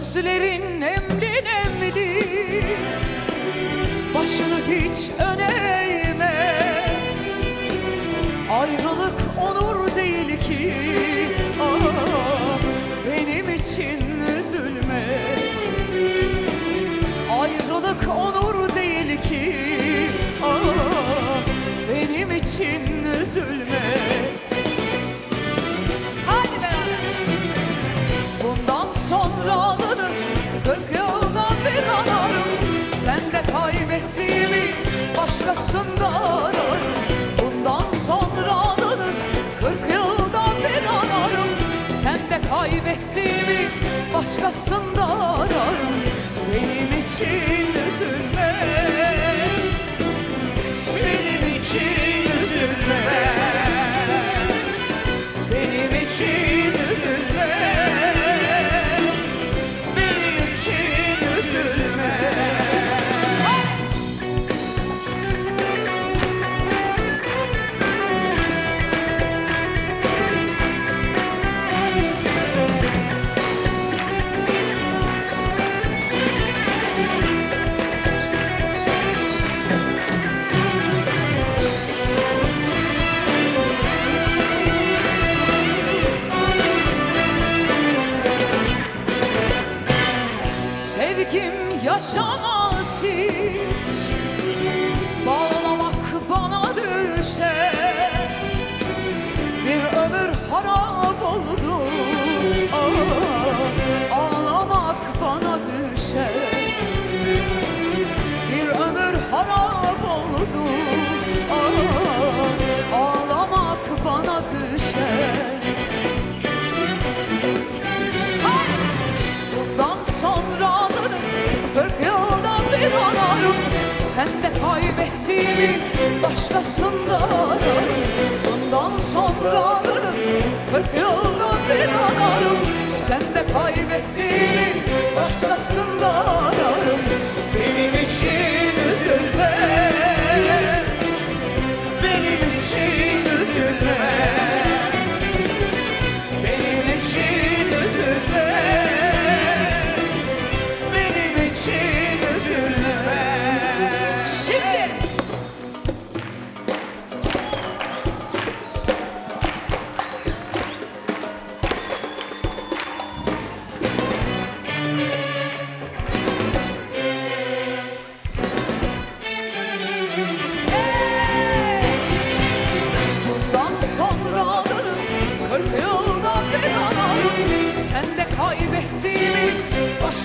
Gözlerin nemli nemli. Başını hiç öne eğme Ayrılık onur değil ki. Ah, Benim için üzülme. Ayrılık onur değil ki. Ah, Benim için üzülme. Başkasında ararım. Bundan sonra da kırk yılda bin ararım. Sen de kaybettiğimi başkasında ararım Benim için üzülme 什么心？başkasında.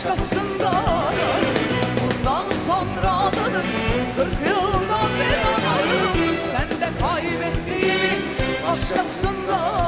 başkasında arar Bundan sonra adanın kırk yıldan beri ararım Sen de kaybettiğimi başkasında arar